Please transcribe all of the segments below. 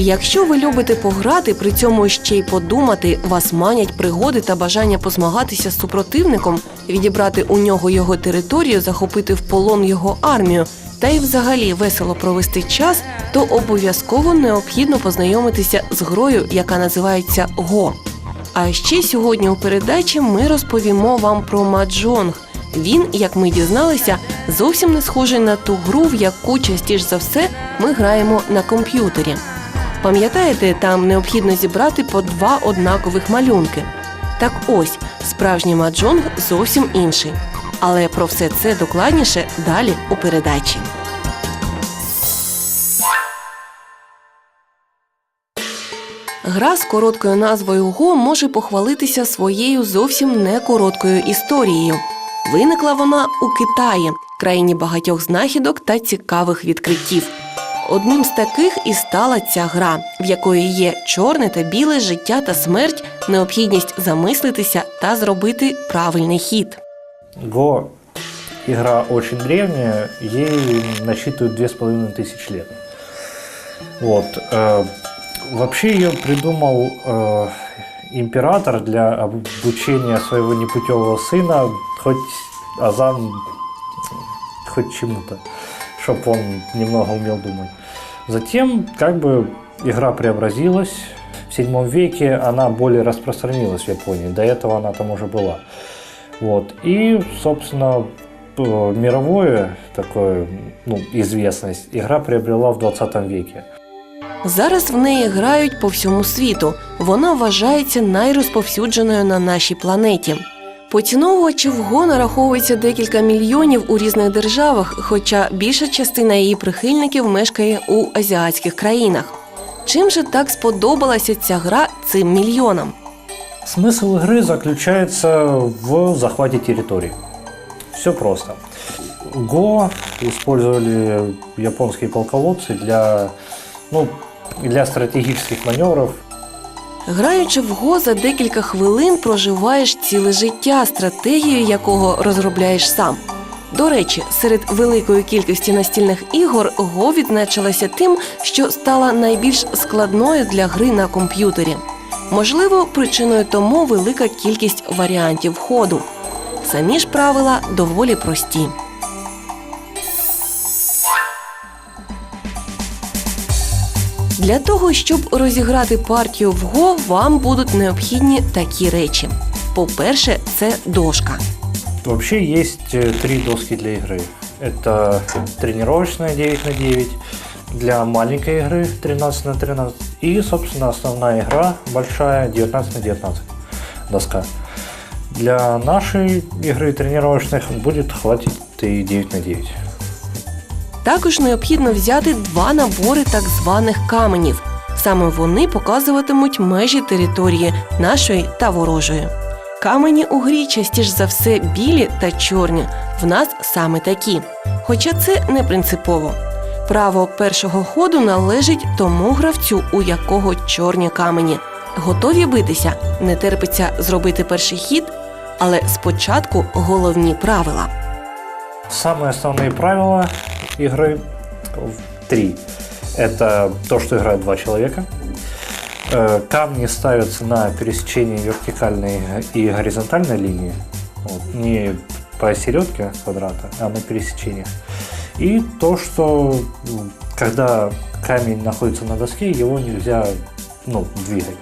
Якщо ви любите пограти, при цьому ще й подумати, вас манять пригоди та бажання позмагатися з супротивником, відібрати у нього його територію, захопити в полон його армію, та й взагалі весело провести час, то обов'язково необхідно познайомитися з грою, яка називається Го. А ще сьогодні у передачі ми розповімо вам про маджонг. Він, як ми дізналися, зовсім не схожий на ту гру, в яку частіше за все ми граємо на комп'ютері. Пам'ятаєте, там необхідно зібрати по два однакових малюнки. Так ось, справжній маджонг зовсім інший. Але про все це докладніше далі у передачі. Гра з короткою назвою Го може похвалитися своєю зовсім не короткою історією. Виникла вона у Китаї, країні багатьох знахідок та цікавих відкриттів. Одним з таких і стала ця гра, в якої є чорне та біле життя та смерть, необхідність замислитися та зробити правильний хід. Го игра очень древняя, ей насчитывают две с половиной тысяч лет. Вот. э, вообще ее придумал э, император для обучения своего непутевого сына, хоть Азам, хоть чему-то, чтобы он немного умел думать. Затем, как бы, игра преобразилась. В седьмом веке она более распространилась в Японии. До этого она там уже была. Вот. И, собственно, п- мировое такое, ну, известность игра приобрела в 20 веке. Зараз в неї грають по всьому світу. Вона вважається найрозповсюдженою на нашій планеті. Поціновувачів ГО нараховується декілька мільйонів у різних державах, хоча більша частина її прихильників мешкає у азіатських країнах. Чим же так сподобалася ця гра цим мільйонам? Смысл игры заключается в захвате территории. Все просто. Го использовали японские полководцы для, ну, для стратегических маневров. Граючи в ГО за декілька хвилин проживаєш ціле життя, стратегію якого розробляєш сам. До речі, серед великої кількості настільних ігор ГО відзначилася тим, що стала найбільш складною для гри на комп'ютері. Можливо, причиною тому велика кількість варіантів ходу. Самі ж правила доволі прості. Для того, щоб розіграти партію в ГО, вам будуть необхідні такі речі. По-перше, це дошка. Вообще есть э, три доски для игры. Это тренировочная 9 на 9, для маленькой игры 13 на 13 и, собственно, основная игра большая 19 на 19 доска. Для нашей игры тренировочных будет хватит и 9 на 9. Також необхідно взяти два набори так званих каменів. Саме вони показуватимуть межі території нашої та ворожої. Камені у грі частіше за все білі та чорні. В нас саме такі. Хоча це не принципово. Право першого ходу належить тому гравцю, у якого чорні камені. Готові битися, не терпиться зробити перший хід, але спочатку головні правила. Самые основные правила игры в- три. Это то, что играют два человека. Э, Камни ставятся на пересечении вертикальной и горизонтальной линии. Вот, не посередке квадрата, а на пересечениях. И то, что м, когда камень находится на доске, его нельзя ну, двигать.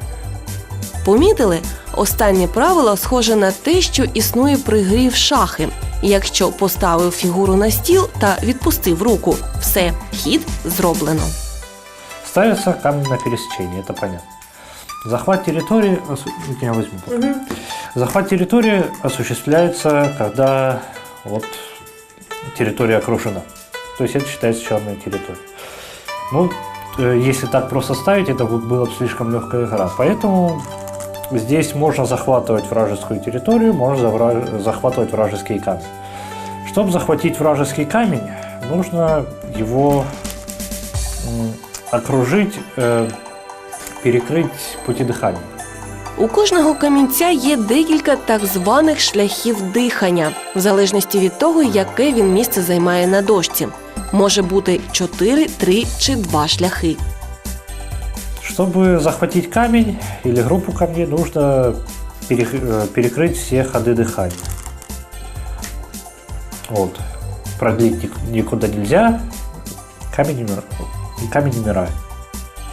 Помітили? Останнє правило схоже на те, що існує при грі в шахи. Якщо поставив фігуру на стіл та відпустив руку, все, хід зроблено. Ставится камень на пересечении, это понятно. Захват территории... осу- Я возьму. пока. Захват территории осуществляется, когда вот территория окружена. То есть это считается черной территорией. Ну, э, если так просто ставить, это вот была бы слишком легкая игра. Поэтому здесь можно захватывать вражескую территорию, можно завра- захватывать вражеский камень. Чтобы захватить вражеский камень, нужно его м, окружить, э, перекрыть пути дыхания. У кожного камінця є декілька так званих шляхів дихання, в залежності від того, яке він місце займає на дошці. Може бути 4, 3 чи 2 шляхи. чтобы захватить камень или группу камней, нужно перех- э, перекрыть все ходы дыхания. Вот. Продлить ник- никуда нельзя, камень, умир... камень умирает.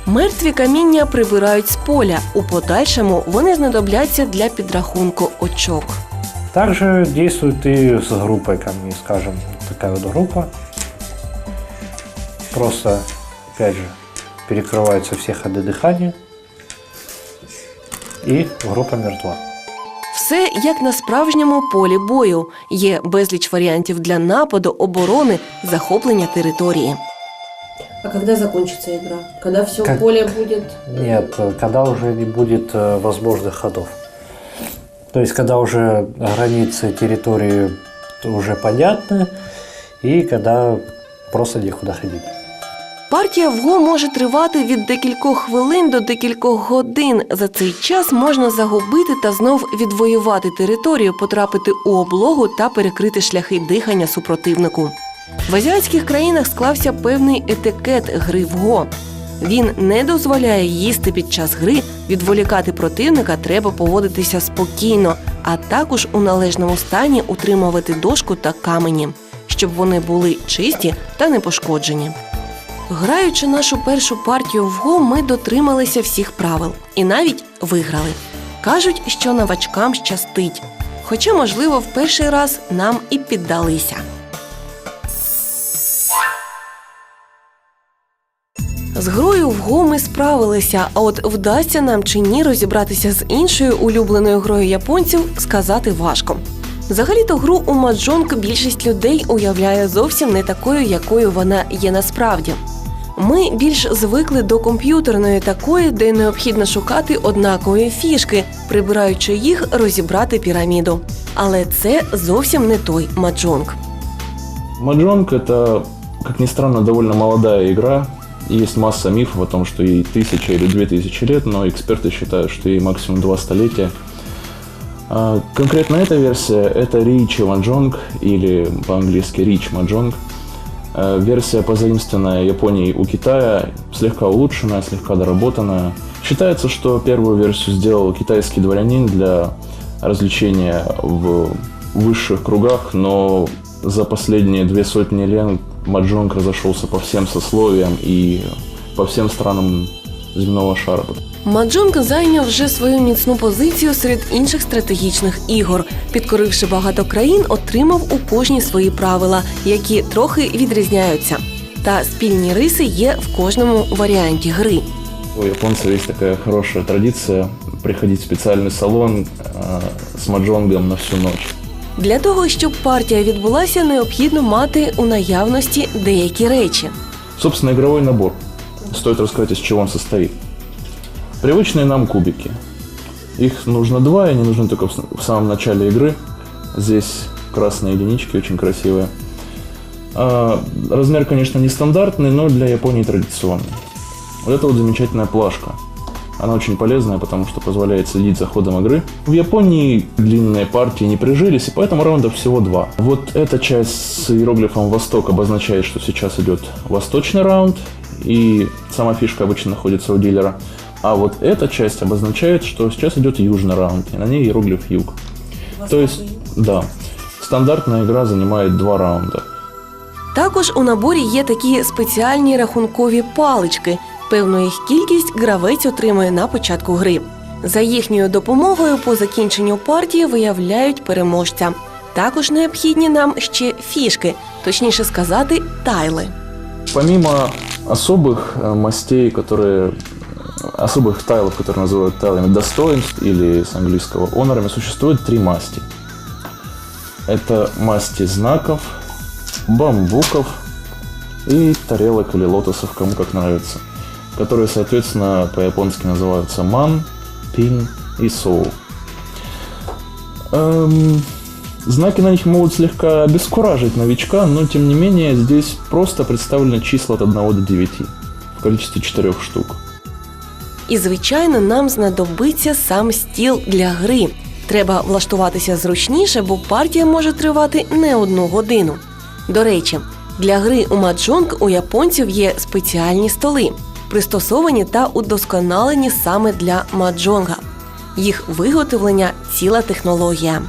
Мертві каміння прибирають з поля. У подальшому вони знадобляться для підрахунку очок. Также действует и с группой камней, скажем, такая вот группа. Просто, опять же, перекрываются все ходы дыхания, и группа мертва. Все як на справжньому полі бою. Є безліч варіантів для нападу, оборони, захоплення території. А когда закончится игра? Когда все Как- поле будет... Нет, э, когда уже не будет э, возможных ходов. То есть, когда уже границы территории уже понятны, и когда просто некуда ходить. Партія в го може тривати від декількох хвилин до декількох годин. За цей час можна загубити та знов відвоювати територію, потрапити у облогу та перекрити шляхи дихання супротивнику. В азіатських країнах склався певний етикет гри в го. Він не дозволяє їсти під час гри, відволікати противника треба поводитися спокійно, а також у належному стані утримувати дошку та камені, щоб вони були чисті та не пошкоджені. Граючи нашу першу партію в го, ми дотрималися всіх правил і навіть виграли. Кажуть, що новачкам щастить. Хоча, можливо, в перший раз нам і піддалися. З грою в го ми справилися, а от вдасться нам чи ні розібратися з іншою улюбленою грою японців, сказати важко. Взагалі-то гру у маджонг більшість людей уявляє зовсім не такою, якою вона є насправді. Ми більш звикли до комп'ютерної такої, де необхідно шукати однакові фішки, прибираючи їх, розібрати піраміду. Але це зовсім не той маджонг. Маджонг это, как ни странно, довольно молодая игра. Есть масса мифов о том, что ей тысяча или две тысячи лет, но эксперты считают, что ей максимум два столетия. А, Конкретно эта версия – это Ричи Маджонг, или по-английски Рич Маджонг. Э, Версия, позаимствованная Японией у Китая, слегка улучшенная, слегка доработанная. Считается, что первую версию сделал китайский дворянин для развлечения в высших кругах, но за последние две сотни лет Маджонг разошелся по всем сословиям и по всем странам земного шара. Маджонг зайняв вже свою міцну позицію серед інших стратегічних ігор. Підкоривши багато країн, отримав у кожній свої правила, які трохи відрізняються. Та спільні риси є в кожному варіанті гри. У японцев есть такая хорошая традиция приходить в специальный салон э, с маджонгом на всю ночь. Для того, щоб партія відбулася, необхідно мати у наявності деякі речі. Собственно, игровой набор. Стоит рассказать, из чего он состоит. Привычные нам кубики. Их нужно два, и они нужны только в самом начале игры. Здесь красные единички, очень красивые. А, размер, конечно, нестандартный, но для Японии традиционный. Вот это вот замечательная плашка. Она очень полезная, потому что позволяет следить за ходом игры. В Японии длинные партии не прижились, и поэтому раундов всего два. Вот эта часть с иероглифом «Восток» обозначает, что сейчас идет восточный раунд, и сама фишка обычно находится у дилера. А вот эта часть обозначает, что сейчас идет южный раунд, и на ней иероглиф «Юг». То есть, да, стандартная игра занимает два раунда. Також у наборі є такі спеціальні рахункові палички. Певну їх кількість гравець отримує на початку гри. За їхньою допомогою по закінченню партії виявляють переможця. Також необхідні нам ще фішки, точніше сказати, тайли. Помимо особых э, мастей, которые э, особых тайлов, которые называют тайлами достоинств или с английского онорами, существует три масти. Это масти знаков, бамбуков и тарелок или лотосов, кому как нравится, которые, соответственно, по-японски называются ман, пин и соу. Эм, Знаки на них могут слегка обескуражить новичка, но тем не менее здесь просто представлены числа от 1 до 9 в количестве 4 штук. І, звичайно, нам знадобиться сам стіл для гри. Треба влаштуватися зручніше, бо партія може тривати не одну годину. До речі, для гри у маджонг у японців є спеціальні столи. пристосовані та удосконалені саме для маджонга. Їх виготовлення ціла технологія.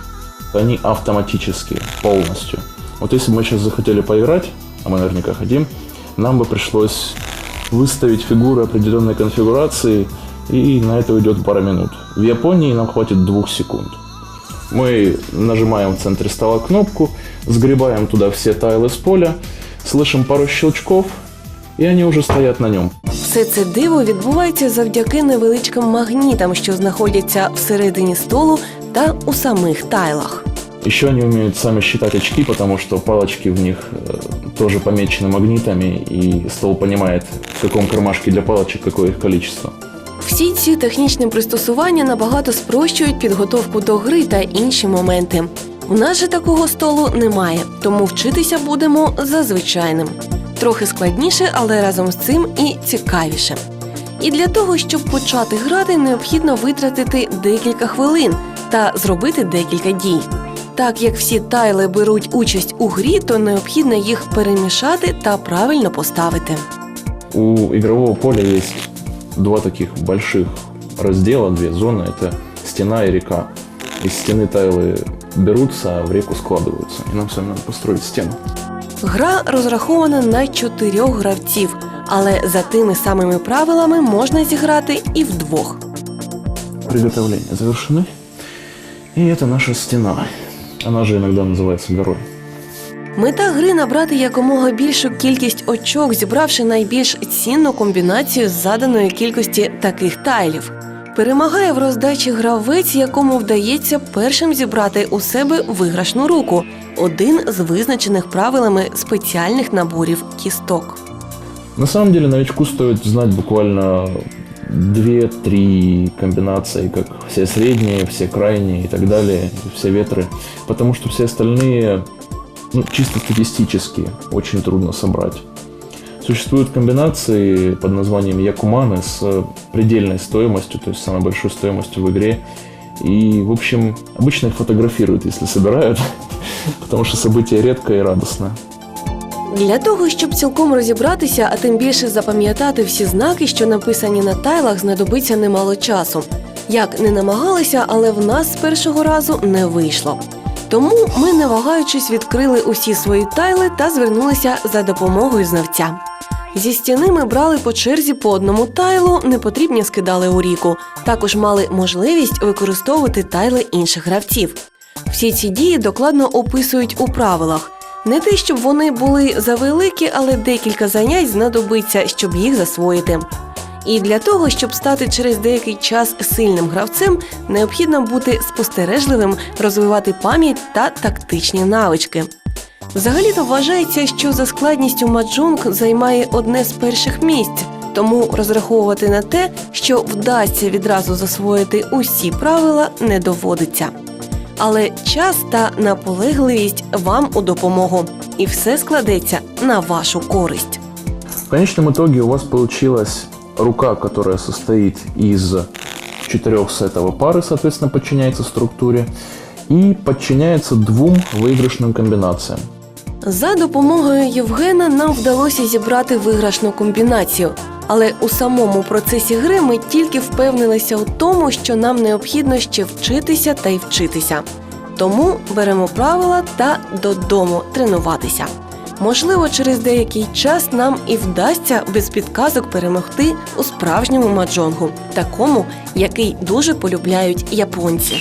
Они автоматические полностью. Вот если бы мы сейчас захотели поиграть, а мы наверняка хотим, нам бы пришлось выставить фигуры определенной конфигурации, и на это уйдет пара минут. В Японии нам хватит двух секунд. Мы нажимаем в центре стола кнопку, сгребаем туда все тайлы с поля, слышим пару щелчков, и они уже стоят на нем. Все це диво відбувається завдяки невеличким магнітам, що знаходяться всередині столу та у самих тайлах. Еще они умеют сами считать очки, потому что палочки в них э, тоже помечены магнитами, и стол понимает, в каком кармашке для палочек какое их количество. Всі ці технічні пристосування набагато спрощують підготовку до гри та інші моменти. У нас же такого столу немає, тому вчитися будемо за звичайним. Трохи складніше, але разом з цим і цікавіше. І для того, щоб почати грати, необхідно витратити декілька хвилин та зробити декілька дій. Так як всі тайли беруть участь у грі, то необхідно їх перемішати та правильно поставити. У игрового поля есть два таких больших раздела, две зоны. Это стена и река. Из стены тайлы берутся, а в реку складываются. И нам с вами надо построить стену. Гра розрахована на чотирьох гравців, але за тими самими правилами можна зіграти і вдвох. Приготовления завершены. И это наша стена. Она же иногда называется горой. Мета гри набрати якомога більшу кількість очок, зібравши найбільш цінну комбінацію з заданої кількості таких тайлів. Перемагає в роздачі гравець, якому вдається першим зібрати у себе виграшну руку один з визначених правилами спеціальних наборів кісток. На самом деле новичку стоит знать буквально 2-3 комбинации, как все средние, все крайние и так далее, все ветры. Потому что все остальные, ну, чисто статистически, очень трудно собрать. Существуют комбинации под названием Якуманы с предельной стоимостью, то есть самой большой стоимостью в игре. И, в общем, обычно их фотографируют, если собирают, потому что событие редкое и радостное. Для того, щоб цілком розібратися, а тим більше запам'ятати всі знаки, що написані на тайлах, знадобиться немало часу. Як не намагалися, але в нас з першого разу не вийшло. Тому ми, не вагаючись, відкрили усі свої тайли та звернулися за допомогою знавця. Зі стіни ми брали по черзі по одному тайлу, непотрібні скидали у ріку. Також мали можливість використовувати тайли інших гравців. Всі ці дії докладно описують у правилах. Не те, щоб вони були завеликі, але декілька занять знадобиться, щоб їх засвоїти. І для того, щоб стати через деякий час сильним гравцем, необхідно бути спостережливим, розвивати пам'ять та тактичні навички. Взагалі-то вважається, що за складністю маджунг займає одне з перших місць, тому розраховувати на те, що вдасться відразу засвоїти усі правила, не доводиться Але час та наполегливість вам у допомогу, і все складеться на вашу користь. В конечном итоге у вас получилась рука, которая состоит из четырех сетов пары, соответственно, подчиняется структуре, и подчиняется двум выигрышным комбинациям. За допомогою Євгена нам вдалося зібрати виграшну комбінацію. Але у самому процесі гри ми тільки впевнилися у тому, що нам необхідно ще вчитися та й вчитися. Тому беремо правила та додому тренуватися. Можливо, через деякий час нам і вдасться без підказок перемогти у справжньому маджонгу, такому, який дуже полюбляють японці.